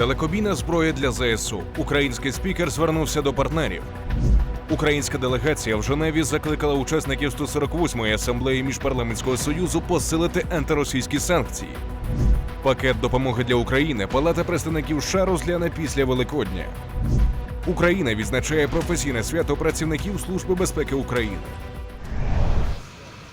Далекобійна зброя для ЗСУ. Український спікер звернувся до партнерів. Українська делегація в Женеві закликала учасників 148-ї асамблеї міжпарламентського союзу посилити антиросійські санкції. Пакет допомоги для України Палата представників США розгляне після Великодня. Україна відзначає професійне свято працівників Служби безпеки України.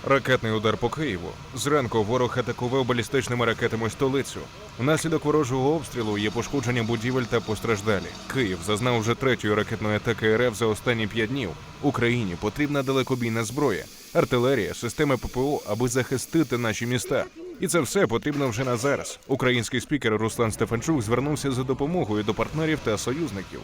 Ракетний удар по Києву. Зранку ворог атакував балістичними ракетами столицю. Внаслідок ворожого обстрілу є пошкодження будівель та постраждалі. Київ зазнав вже третьої ракетної атаки РФ за останні п'ять днів. Україні потрібна далекобійна зброя, артилерія, системи ППО, аби захистити наші міста. І це все потрібно вже на зараз. Український спікер Руслан Стефанчук звернувся за допомогою до партнерів та союзників.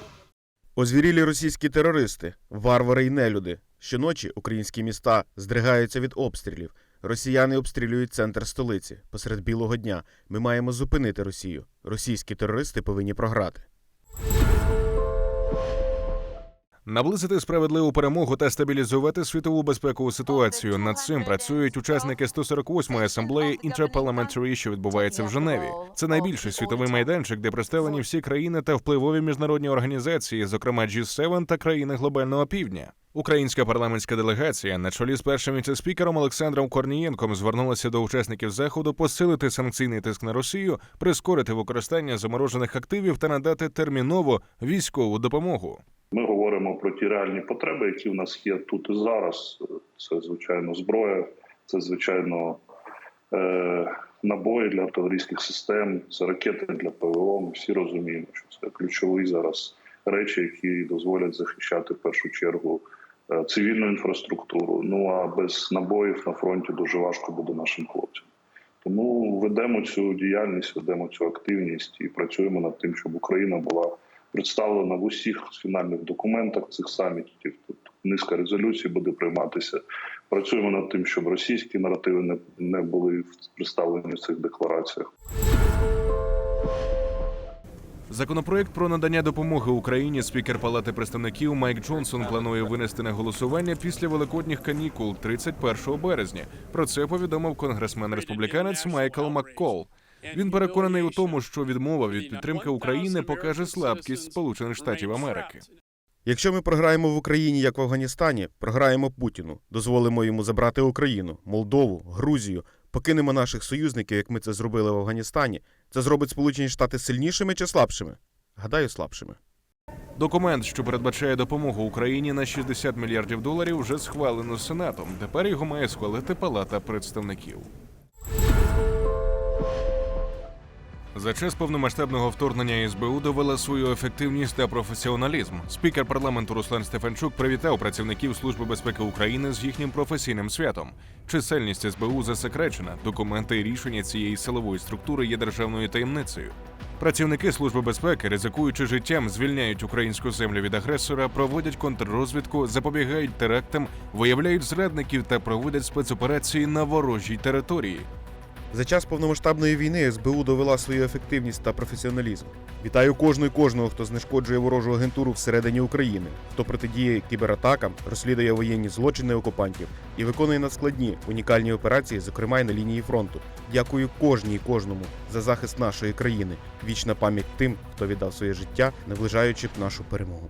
Озвірілі російські терористи, варвари й нелюди. Щоночі українські міста здригаються від обстрілів. Росіяни обстрілюють центр столиці. Посеред білого дня ми маємо зупинити Росію. Російські терористи повинні програти. Наблизити справедливу перемогу та стабілізувати світову безпекову ситуацію. Над цим працюють учасники 148-ї асамблеї Interparliamentary, що відбувається в Женеві. Це найбільший світовий майданчик, де представлені всі країни та впливові міжнародні організації, зокрема G7 та країни глобального півдня. Українська парламентська делегація на чолі з першим віце-спікером Олександром Корнієнком звернулася до учасників заходу посилити санкційний тиск на Росію, прискорити використання заморожених активів та надати терміново військову допомогу. Говоримо про ті реальні потреби, які в нас є тут і зараз. Це звичайно зброя, це звичайно е, набої для артилерійських систем, це ракети для ПВО. Ми всі розуміємо, що це ключові зараз речі, які дозволять захищати в першу чергу е, цивільну інфраструктуру. Ну а без набоїв на фронті дуже важко буде нашим хлопцям. Тому ведемо цю діяльність, ведемо цю активність і працюємо над тим, щоб Україна була представлена в усіх фінальних документах цих самітів. Тут низка резолюцій буде прийматися. Працюємо над тим, щоб російські наративи не, не були представлені в цих деклараціях. Законопроект про надання допомоги Україні спікер Палати представників Майк Джонсон планує винести на голосування після великодніх канікул 31 березня. Про це повідомив конгресмен республіканець Майкл Маккол. Він переконаний у тому, що відмова від підтримки України покаже слабкість Сполучених Штатів Америки. Якщо ми програємо в Україні, як в Афганістані, програємо Путіну, дозволимо йому забрати Україну, Молдову, Грузію, покинемо наших союзників, як ми це зробили в Афганістані. Це зробить Сполучені Штати сильнішими чи слабшими? Гадаю, слабшими. Документ, що передбачає допомогу Україні на 60 мільярдів доларів, вже схвалено Сенатом. Тепер його має схвалити Палата представників. За час повномасштабного вторгнення СБУ довела свою ефективність та професіоналізм. Спікер парламенту Руслан Стефанчук привітав працівників Служби безпеки України з їхнім професійним святом. Чисельність СБУ засекречена. Документи і рішення цієї силової структури є державною таємницею. Працівники Служби безпеки, ризикуючи життям, звільняють українську землю від агресора, проводять контррозвідку, запобігають терактам, виявляють зрадників та проводять спецоперації на ворожій території. За час повномасштабної війни СБУ довела свою ефективність та професіоналізм. Вітаю кожну і кожного, хто знешкоджує ворожу агентуру всередині України, хто протидіє кібератакам, розслідує воєнні злочини окупантів і виконує надскладні унікальні операції, зокрема й на лінії фронту. Дякую кожній і кожному за захист нашої країни. Вічна пам'ять тим, хто віддав своє життя, наближаючи нашу перемогу.